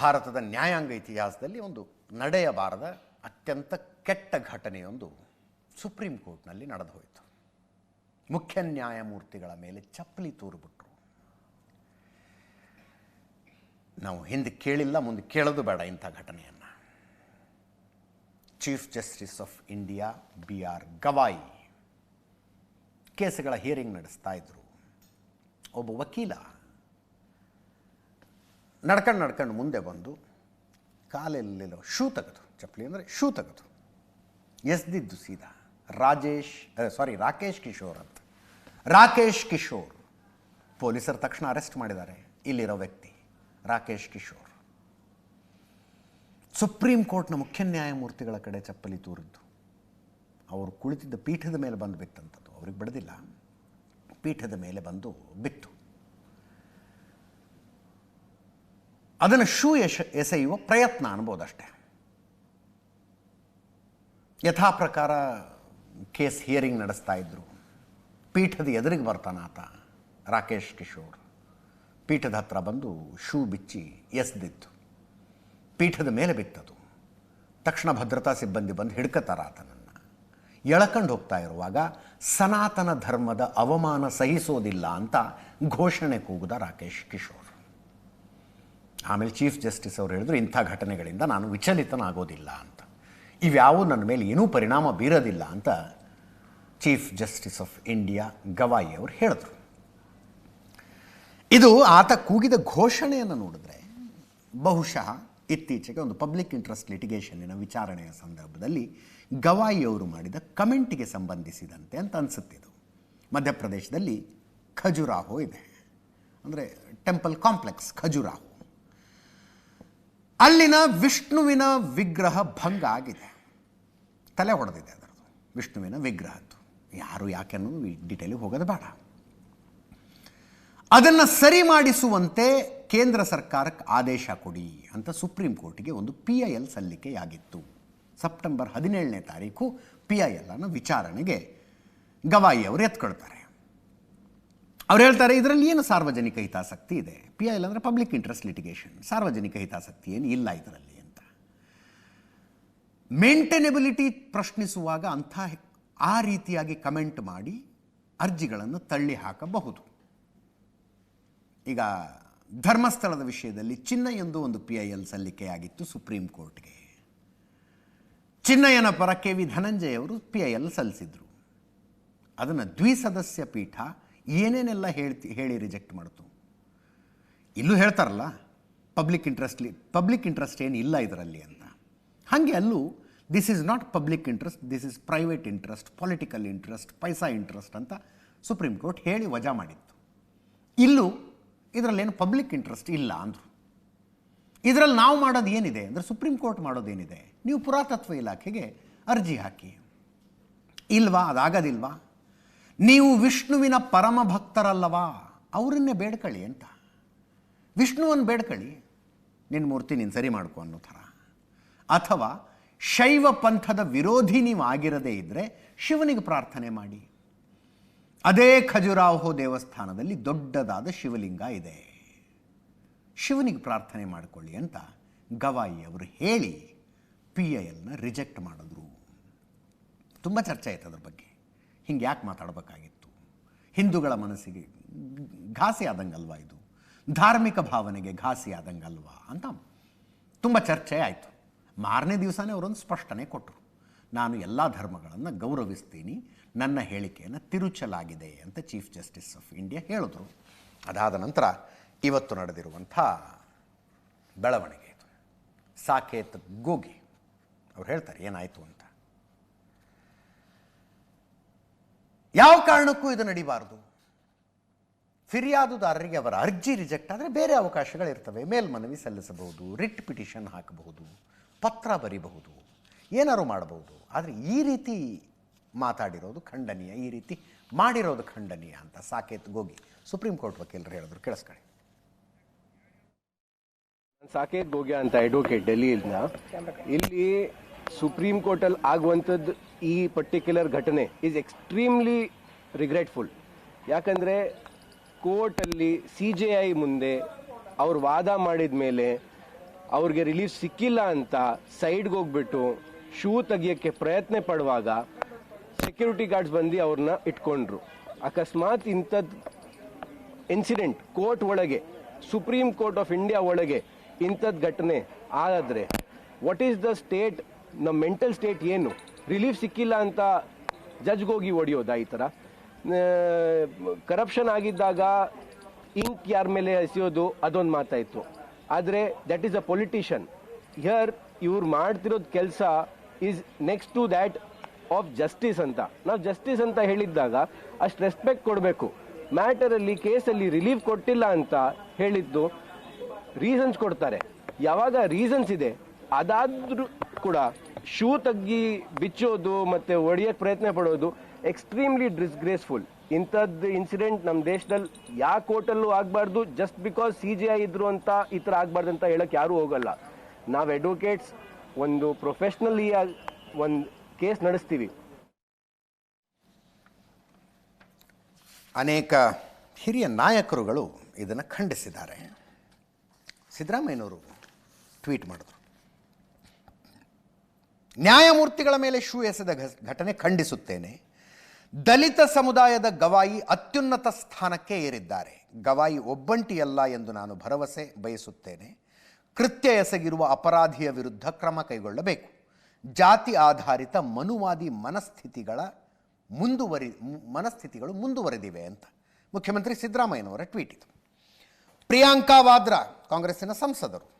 ಭಾರತದ ನ್ಯಾಯಾಂಗ ಇತಿಹಾಸದಲ್ಲಿ ಒಂದು ನಡೆಯಬಾರದ ಅತ್ಯಂತ ಕೆಟ್ಟ ಘಟನೆಯೊಂದು ಸುಪ್ರೀಂ ಕೋರ್ಟ್ನಲ್ಲಿ ನಡೆದು ಹೋಯಿತು. ಮುಖ್ಯ ನ್ಯಾಯಮೂರ್ತಿಗಳ ಮೇಲೆ ಚಪ್ಪಲಿ ತೂರುಬಿಟ್ರು. ನಾವು ಹಿಂದೆ ಕೇಳಿಲ್ಲ, ಮುಂದೆ ಕೇಳೋದು ಬೇಡ ಇಂಥ ಘಟನೆಯನ್ನು. Chief justice of India B R Gavai ಕೇಸುಗಳ hearing ನಡೆಸ್ತಾ ಇದ್ರು. ಒಬ್ಬ ವಕೀಲ ನಡ್ಕೊಂಡು ನಡ್ಕೊಂಡು ಮುಂದೆ ಬಂದು ಕಾಲೆಲ್ಲೆಲ್ಲೋ ಶೂ ತೆಗೆದು, ಚಪ್ಪಲಿ ಅಂದರೆ ಶೂ ತೆಗೆದು, ಎಸ್ದಿದ್ದು ಸೀದಾ ರಾಜೇಶ್ ಸಾರಿ ರಾಕೇಶ್ ಕಿಶೋರ್ ಅಂತ. ರಾಕೇಶ್ ಕಿಶೋರ್, ಪೊಲೀಸರು ತಕ್ಷಣ ಅರೆಸ್ಟ್ ಮಾಡಿದ್ದಾರೆ ಇಲ್ಲಿರೋ ವ್ಯಕ್ತಿ, ರಾಕೇಶ್ ಕಿಶೋರ್. ಸುಪ್ರೀಂ ಕೋರ್ಟ್ನ ಮುಖ್ಯ ನ್ಯಾಯಮೂರ್ತಿಗಳ ಕಡೆ ಚಪ್ಪಲಿ ತೂರಿದ್ದು. ಅವರು ಕುಳಿತಿದ್ದ ಪೀಠದ ಮೇಲೆ ಬಂದು ಬಿತ್ತಂಥದ್ದು ಅವ್ರಿಗೆ ಬಿಡದಿಲ್ಲ. ಪೀಠದ ಮೇಲೆ ಬಂದು ಬಿತ್ತು. ಅದನ್ನು ಶೂ ಎಶ, ಎಸೆಯುವ ಪ್ರಯತ್ನ ಅನ್ಬೋದಷ್ಟೇ. ಯಥಾ ಪ್ರಕಾರ ಕೇಸ್ ಹಿಯರಿಂಗ್ ನಡೆಸ್ತಾ ಇದ್ರು. ಪೀಠದ ಎದುರಿಗೆ ಬರ್ತಾನ ಆತ, ರಾಕೇಶ್ ಕಿಶೋರ್. ಪೀಠದ ಹತ್ರ ಬಂದು ಶೂ ಬಿಚ್ಚಿ ಎಸ್ದಿತ್ತು. ಪೀಠದ ಮೇಲೆ ಬಿತ್ತದು. ತಕ್ಷಣ ಭದ್ರತಾ ಸಿಬ್ಬಂದಿ ಬಂದು ಹಿಡ್ಕತಾರ ಆತನನ್ನು. ಎಳಕಂಡು ಹೋಗ್ತಾ ಇರುವಾಗ ಸನಾತನ ಧರ್ಮದ ಅವಮಾನ ಸಹಿಸೋದಿಲ್ಲ ಅಂತ ಘೋಷಣೆ ಕೂಗಿದ ರಾಕೇಶ್ ಕಿಶೋರ್. ಆಮೇಲೆ ಚೀಫ್ ಜಸ್ಟಿಸ್ ಅವರು ಹೇಳಿದ್ರು, ಇಂಥ ಘಟನೆಗಳಿಂದ ನಾನು ವಿಚಲಿತನಾಗೋದಿಲ್ಲ ಅಂತ. ಇವ್ಯಾವು ನನ್ನ ಮೇಲೆ ಏನೂ ಪರಿಣಾಮ ಬೀರೋದಿಲ್ಲ ಅಂತ chief justice of India Gavai ಅವರು ಹೇಳಿದ್ರು. ಇದು ಆತ ಕೂಗಿದ ಘೋಷಣೆಯನ್ನು ನೋಡಿದ್ರೆ ಬಹುಶಃ ಇತ್ತೀಚೆಗೆ ಒಂದು ಪಬ್ಲಿಕ್ ಇಂಟ್ರೆಸ್ಟ್ ಲಿಟಿಗೇಷನ್ನಿನ ವಿಚಾರಣೆಯ ಸಂದರ್ಭದಲ್ಲಿ ಗವಾಯಿ ಅವರು ಮಾಡಿದ ಕಮೆಂಟಿಗೆ ಸಂಬಂಧಿಸಿದಂತೆ ಅಂತ ಅನಿಸುತ್ತಿದ್ದು ಮಧ್ಯಪ್ರದೇಶದಲ್ಲಿ ಖಜುರಾಹೋ ಇದೆ. ಅಂದರೆ ಟೆಂಪಲ್ ಕಾಂಪ್ಲೆಕ್ಸ್ ಖಜುರಾಹೋ. ಅಲ್ಲಿನ ವಿಷ್ಣುವಿನ ವಿಗ್ರಹ ಭಂಗ ಆಗಿದೆ. ತಲೆ ಹೊಡೆದಿದೆ ಅದರದು ವಿಷ್ಣುವಿನ ವಿಗ್ರಹದ್ದು. ಯಾರು ಯಾಕೆ ಅನ್ನೋದು ಡಿಟೇಲಿಗೆ ಹೋಗೋದು ಬೇಡ. ಅದನ್ನು ಸರಿ ಮಾಡಿಸುವಂತೆ ಕೇಂದ್ರ ಸರ್ಕಾರಕ್ಕೆ ಆದೇಶ ಕೊಡಿ ಅಂತ ಸುಪ್ರೀಂ ಕೋರ್ಟಿಗೆ ಒಂದು ಪಿ ಐ ಎಲ್ ಸಲ್ಲಿಕೆಯಾಗಿತ್ತು. ಸೆಪ್ಟೆಂಬರ್ ಹದಿನೇಳನೇ ತಾರೀಕು ಪಿ ಐ ಎಲ್ ಅನ್ನು ವಿಚಾರಣೆಗೆ ಗವಾಯಿ ಅವರು ಎತ್ಕೊಳ್ತಾರೆ. ಅವ್ರು ಹೇಳ್ತಾರೆ, ಇದರಲ್ಲಿ ಏನು ಸಾರ್ವಜನಿಕ ಹಿತಾಸಕ್ತಿ ಇದೆ? ಪಿ ಐ ಎಲ್ ಅಂದರೆ ಪಬ್ಲಿಕ್ ಇಂಟ್ರೆಸ್ಟ್ ಲಿಟಿಗೇಷನ್ ಸಾರ್ವಜನಿಕ ಹಿತಾಸಕ್ತಿ ಏನು ಇಲ್ಲ ಇದರಲ್ಲಿ ಅಂತ. ಮೇಂಟೆನೆಬಿಲಿಟಿ ಪ್ರಶ್ನಿಸುವಾಗ ಅಂಥ ಆ ರೀತಿಯಾಗಿ ಕಮೆಂಟ್ ಮಾಡಿ ಅರ್ಜಿಗಳನ್ನು ತಳ್ಳಿ ಹಾಕಬಹುದು. ಈಗ ಧರ್ಮಸ್ಥಳದ ವಿಷಯದಲ್ಲಿ ಚಿನ್ನ ಎಂದು ಒಂದು ಪಿ ಐ ಎಲ್ ಸಲ್ಲಿಕೆಯಾಗಿತ್ತು ಸುಪ್ರೀಂ ಕೋರ್ಟ್ಗೆ ಚಿನ್ನಯ್ಯನ ಪರ ಕೆ ವಿ ಧನಂಜಯ ಅವರು ಪಿ ಐ ಎಲ್ ಸಲ್ಲಿಸಿದರು. ಅದನ್ನು ದ್ವಿಸದಸ್ಯ ಪೀಠ ಏನೇನೆಲ್ಲ ಹೇಳ್ತಿ, ಹೇಳಿ ರಿಜೆಕ್ಟ್ ಮಾಡ್ತು ಇಲ್ಲೂ ಹೇಳ್ತಾರಲ್ಲ ಪಬ್ಲಿಕ್ ಇಂಟ್ರೆಸ್ಟ್ಲಿ ಪಬ್ಲಿಕ್ ಇಂಟ್ರೆಸ್ಟ್ ಏನು ಇಲ್ಲ ಇದರಲ್ಲಿ ಅಂತ. ಹಾಗೆ ಅಲ್ಲೂ this is not public interest this is private interest political interest paisa interest ಅಂತ ಸುಪ್ರೀಂ ಕೋರ್ಟ್ ಹೇಳಿ ವಜಾ ಮಾಡಿತ್ತು. ಇಲ್ಲೂ ಇದರಲ್ಲೇನು ಪಬ್ಲಿಕ್ ಇಂಟ್ರೆಸ್ಟ್ ಇಲ್ಲ ಅಂದರು. ಇದರಲ್ಲಿ ನಾವು ಮಾಡೋದು ಏನಿದೆ ಅಂದರೆ ಸುಪ್ರೀಂ ಕೋರ್ಟ್ ಮಾಡೋದೇನಿದೆ ನೀವು ಪುರಾತತ್ವ ಇಲಾಖೆಗೆ ಅರ್ಜಿ ಹಾಕಿ. ಇಲ್ವಾ? ಅದಾಗೋದಿಲ್ವಾ? ನೀವು ವಿಷ್ಣುವಿನ ಪರಮ ಭಕ್ತರಲ್ಲವಾ? ಅವರನ್ನೇ ಬೇಡ್ಕೊಳ್ಳಿ ಅಂತ. ವಿಷ್ಣುವನ್ನು ಬೇಡ್ಕೊಳ್ಳಿ ನಿನ್ನ ಮೂರ್ತಿ ನೀನು ಸರಿ ಮಾಡ್ಕೊ ಅನ್ನೋ ಥರ. ಅಥವಾ ಶೈವ ಪಂಥದ ವಿರೋಧಿ ನೀವು ಆಗಿರದೇ ಇದ್ದರೆ ಶಿವನಿಗೆ ಪ್ರಾರ್ಥನೆ ಮಾಡಿ. ಅದೇ ಖಜುರಾಹೋ ದೇವಸ್ಥಾನದಲ್ಲಿ ದೊಡ್ಡದಾದ ಶಿವಲಿಂಗ ಇದೆ. ಶಿವನಿಗೆ ಪ್ರಾರ್ಥನೆ ಮಾಡಿಕೊಳ್ಳಿ ಅಂತ ಗವಾಯಿ ಅವರು ಹೇಳಿ ಪಿ ಐ ಎಲ್ನ ರಿಜೆಕ್ಟ್ ಮಾಡಿದ್ರು. ತುಂಬ ಚರ್ಚೆ ಆಯ್ತು ಅದ್ರ ಬಗ್ಗೆ. ಹಿಂಗೆ ಯಾಕೆ ಮಾತಾಡಬೇಕಾಗಿತ್ತು? ಹಿಂದೂಗಳ ಮನಸ್ಸಿಗೆ ಘಾಸಿ ಆದಂಗಲ್ವಾ ಇದು? ಧಾರ್ಮಿಕ ಭಾವನೆಗೆ ಘಾಸಿ ಆದಂಗಲ್ವಾ ಅಂತ ತುಂಬ ಚರ್ಚೆ ಆಯಿತು. ಮಾರನೇ ದಿವಸನೇ ಅವರೊಂದು ಸ್ಪಷ್ಟನೆ ಕೊಟ್ಟರು. ನಾನು ಎಲ್ಲ ಧರ್ಮಗಳನ್ನು ಗೌರವಿಸ್ತೀನಿ, ನನ್ನ ಹೇಳಿಕೆಯನ್ನು ತಿರುಚಲಾಗಿದೆ ಅಂತ ಚೀಫ್ ಜಸ್ಟಿಸ್ ಆಫ್ ಇಂಡಿಯಾ ಹೇಳಿದ್ರು. ಅದಾದ ನಂತರ ಇವತ್ತು ನಡೆದಿರುವಂಥ ಬೆಳವಣಿಗೆ ಇದು. ಸಾಕೇತ್ ಗೋಗಿ, ಅವ್ರು ಹೇಳ್ತಾರೆ ಏನಾಯಿತು ಅಂತ. ಯಾವ ಕಾರಣಕ್ಕೂ ಇದು ನಡಿಬಾರದು. ಫಿರ್ಯಾದುದಾರರಿಗೆ ಅವರ ಅರ್ಜಿ ರಿಜೆಕ್ಟ್ ಆದರೆ ಬೇರೆ ಅವಕಾಶಗಳಿರ್ತವೆ ಮೇಲ್ಮನವಿ ಸಲ್ಲಿಸಬಹುದು ರಿಟ್ ಪಿಟಿಷನ್ ಹಾಕಬಹುದು, ಪತ್ರ ಬರಿಬಹುದು, ಏನಾರು ಮಾಡಬಹುದು. ಆದರೆ ಈ ರೀತಿ ಮಾತಾಡಿರೋದು ಖಂಡನೀಯ, ಈ ರೀತಿ ಮಾಡಿರೋದು ಖಂಡನೀಯ ಅಂತ ಸಾಕೇತ್ ಗೋಗಿ, ಸುಪ್ರೀಂ ಕೋರ್ಟ್ ವಕೀಲರು ಹೇಳಿದ್ರು. ಕೇಳಿಸ್ಕೊಳ್ಳಿ. ಸಾಕೇತ್ ಗೋಗಿ ಅಂತ ಅಡ್ವೊಕೇಟ್ ಡೆಲ್ಲಿಯಿಂದ, ಇಲ್ಲಿ ಸುಪ್ರೀಂ ಕೋರ್ಟಲ್ಲಿ ಆಗುವಂಥದ್ದು ಈ ಪರ್ಟಿಕ್ಯುಲರ್ ಘಟನೆ ಈಸ್ ಎಕ್ಸ್ಟ್ರೀಮ್ಲಿ ರಿಗ್ರೆಟ್ಫುಲ್ ಯಾಕಂದ್ರೆ ಕೋರ್ಟಲ್ಲಿ ಸಿ ಜೆ ಐ ಮುಂದೆ ಅವ್ರು ವಾದ ಮಾಡಿದ ಮೇಲೆ ಅವ್ರಿಗೆ ರಿಲೀಫ್ ಸಿಕ್ಕಿಲ್ಲ ಅಂತ ಸೈಡ್ಗೆ ಹೋಗ್ಬಿಟ್ಟು ಶೂ ತೆಗಿಯೋಕ್ಕೆ ಪ್ರಯತ್ನ ಪಡುವಾಗ ಸೆಕ್ಯೂರಿಟಿ ಗಾರ್ಡ್ಸ್ ಬಂದು ಅವ್ರನ್ನ ಇಟ್ಕೊಂಡ್ರು. ಅಕಸ್ಮಾತ್ ಇಂಥದ್ದು ಇನ್ಸಿಡೆಂಟ್ ಕೋರ್ಟ್ ಒಳಗೆ ಸುಪ್ರೀಂ ಕೋರ್ಟ್ ಆಫ್ ಇಂಡಿಯಾ ಒಳಗೆ ಇಂಥದ್ದು ಘಟನೆ ಆದರೆ ವಾಟ್ ಈಸ್ ದ ಸ್ಟೇಟ್ ನಮ್ಮ ಮೆಂಟಲ್ ಸ್ಟೇಟ್ ಏನು? ರಿಲೀಫ್ ಸಿಕ್ಕಿಲ್ಲ ಅಂತ ಜಜ್ಗೋಗಿ ಹೊಡೆಯೋದ ಈ ಥರ? ಕರಪ್ಷನ್ ಆಗಿದ್ದಾಗ ಇಂಕ್ ಯಾರ ಮೇಲೆ ಎಸೆಯೋದು ಅದೊಂದು ಮಾತಾಯಿತು. ಆದರೆ that is a politician here ಇವ್ರು ಮಾಡ್ತಿರೋದು ಕೆಲಸ is next to that of justice ಅಂತ. ನಾವು ಜಸ್ಟಿಸ್ ಅಂತ ಹೇಳಿದ್ದಾಗ ಅಷ್ಟು ರೆಸ್ಪೆಕ್ಟ್ ಕೊಡಬೇಕು. ಮ್ಯಾಟರಲ್ಲಿ ಕೇಸಲ್ಲಿ ರಿಲೀಫ್ ಕೊಟ್ಟಿಲ್ಲ ಅಂತ ಹೇಳಿದ್ದು ರೀಸನ್ಸ್ ಕೊಡ್ತಾರೆ. ಯಾವಾಗ ರೀಸನ್ಸ್ ಇದೆ? ಅದಾದರೂ ಕೂಡ ಶೂ ತಗ್ಗಿ ಬಿಚ್ಚೋದು ಮತ್ತೆ ಒಡೆಯಕ್ಕೆ ಪ್ರಯತ್ನ ಪಡೋದು ಎಕ್ಸ್ಟ್ರೀಮ್ಲಿ ಡಿಸ್ಗ್ರೇಸ್ಫುಲ್ ಇಂಥದ್ದು ಇನ್ಸಿಡೆಂಟ್ ನಮ್ಮ ದೇಶದಲ್ಲಿ ಯಾವ ಕೋರ್ಟಲ್ಲೂ ಆಗಬಾರ್ದು? Just because C J I ಇದ್ರು ಅಂತ ಈ ಥರ ಆಗಬಾರ್ದು ಅಂತ ಹೇಳಕ್ಕೆ ಯಾರೂ ಹೋಗಲ್ಲ. ನಾವು ಅಡ್ವೊಕೇಟ್ಸ್ ಒಂದು ಪ್ರೊಫೆಷ್ನಲಿ ಒಂದು ಕೇಸ್ ನಡೆಸ್ತೀವಿ. ಅನೇಕ ಹಿರಿಯ ನಾಯಕರುಗಳು ಇದನ್ನು ಖಂಡಿಸಿದ್ದಾರೆ. ಸಿದ್ದರಾಮಯ್ಯನವರು ಟ್ವೀಟ್ ಮಾಡಿದ್ರು. ನ್ಯಾಯಮೂರ್ತಿಗಳ ಮೇಲೆ ಶೂ ಎಸೆದ ಘಟನೆ ಖಂಡಿಸುತ್ತೇನೆ. ದಲಿತ ಸಮುದಾಯದ ಗವಾಯಿ ಅತ್ಯುನ್ನತ ಸ್ಥಾನಕ್ಕೆ ಏರಿದ್ದಾರೆ. ಗವಾಯಿ ಒಬ್ಬಂಟಿಯಲ್ಲ ಎಂದು ನಾನು ಭರವಸೆ ಬಯಸುತ್ತೇನೆ. ಕೃತ್ಯ ಎಸಗಿರುವ ಅಪರಾಧಿಯ ವಿರುದ್ಧ ಕ್ರಮ ಕೈಗೊಳ್ಳಬೇಕು. ಜಾತಿ ಆಧಾರಿತ ಮನುವಾದಿ ಮನಸ್ಥಿತಿಗಳ ಮುಂದುವರಿ, ಮನಸ್ಥಿತಿಗಳು ಮುಂದುವರೆದಿವೆ ಅಂತ ಮುಖ್ಯಮಂತ್ರಿ ಸಿದ್ದರಾಮಯ್ಯನವರ ಟ್ವೀಟ್ ಇದು. ಪ್ರಿಯಾಂಕಾ ವಾದ್ರಾ, ಕಾಂಗ್ರೆಸ್ಸಿನ ಸಂಸದರು.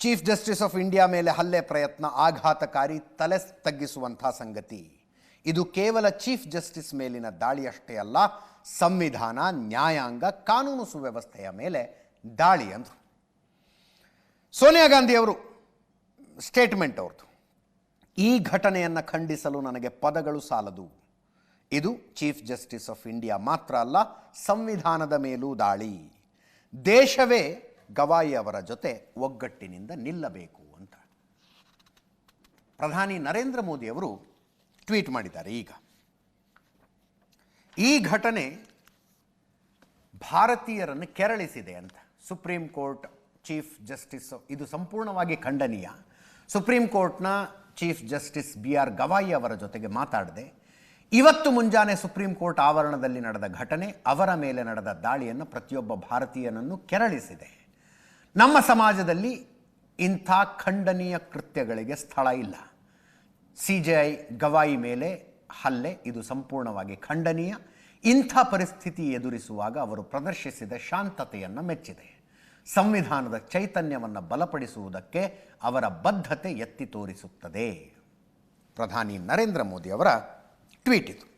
ಚೀಫ್ ಜಸ್ಟಿಸ್ ಆಫ್ ಇಂಡಿಯಾ ಮೇಲೆ ಹಲ್ಲೆ ಪ್ರಯತ್ನ, ಆಘಾತಕಾರಿ, ತಲೆ ತಗ್ಗಿಸುವಂಥ ಸಂಗತಿ. ಇದು ಕೇವಲ ಚೀಫ್ ಜಸ್ಟಿಸ್ ಮೇಲಿನ ದಾಳಿಯಷ್ಟೇ ಅಲ್ಲ, ಸಂವಿಧಾನ, ನ್ಯಾಯಾಂಗ, ಕಾನೂನು ಸುವ್ಯವಸ್ಥೆಯ ಮೇಲೆ ದಾಳಿ ಅಂದರು. ಸೋನಿಯಾ ಗಾಂಧಿಯವರು ಸ್ಟೇಟ್ಮೆಂಟ್ ಅವ್ರದ್ದು ಈ ಘಟನೆಯನ್ನು ಖಂಡಿಸಲು ನನಗೆ ಪದಗಳು ಸಾಲದು. ಇದು ಚೀಫ್ ಜಸ್ಟಿಸ್ ಆಫ್ ಇಂಡಿಯಾ ಮಾತ್ರ ಅಲ್ಲ, ಸಂವಿಧಾನದ ಮೇಲೂ ದಾಳಿ. ದೇಶವೇ ಗವಾಯಿ ಅವರ ಜೊತೆ ಒಗ್ಗಟ್ಟಿನಿಂದ ನಿಲ್ಲಬೇಕು ಅಂತ. ಪ್ರಧಾನಿ ನರೇಂದ್ರ ಮೋದಿ ಅವರು ಟ್ವೀಟ್ ಮಾಡಿದ್ದಾರೆ ಈಗ. ಈ ಘಟನೆ ಭಾರತೀಯರನ್ನು ಕೆರಳಿಸಿದೆ ಅಂತ. ಸುಪ್ರೀಂ ಕೋರ್ಟ್ ಚೀಫ್ ಜಸ್ಟಿಸ್ ಇದು ಸಂಪೂರ್ಣವಾಗಿ ಖಂಡನೀಯ. ಸುಪ್ರೀಂ ಕೋರ್ಟ್ನ chief justice B R Gavai ಅವರ ಜೊತೆಗೆ ಮಾತಾಡದೆ. ಇವತ್ತು ಮುಂಜಾನೆ ಸುಪ್ರೀಂ ಕೋರ್ಟ್ ಆವರಣದಲ್ಲಿ ನಡೆದ ಘಟನೆ ಅವರ ಮೇಲೆ ನಡೆದ ದಾಳಿಯನ್ನು ಪ್ರತಿಯೊಬ್ಬ ಭಾರತೀಯನನ್ನು ಕೆರಳಿಸಿದೆ. ನಮ್ಮ ಸಮಾಜದಲ್ಲಿ ಇಂಥ ಖಂಡನೀಯ ಕೃತ್ಯಗಳಿಗೆ ಸ್ಥಳ ಇಲ್ಲ. ಸಿ ಜೆ ಐ ಗವಾಯಿ ಮೇಲೆ ಹಲ್ಲೆ, ಇದು ಸಂಪೂರ್ಣವಾಗಿ ಖಂಡನೀಯ. ಇಂಥ ಪರಿಸ್ಥಿತಿ ಎದುರಿಸುವಾಗ ಅವರು ಪ್ರದರ್ಶಿಸಿದ ಶಾಂತತೆಯನ್ನು ಮೆಚ್ಚಿದೆ. ಸಂವಿಧಾನದ ಚೈತನ್ಯವನ್ನು ಬಲಪಡಿಸುವುದಕ್ಕೆ ಅವರ ಬದ್ಧತೆ ಎತ್ತಿ ತೋರಿಸುತ್ತದೆ. ಪ್ರಧಾನಿ ನರೇಂದ್ರ ಮೋದಿ ಅವರ ಟ್ವೀಟ್ ಇದು.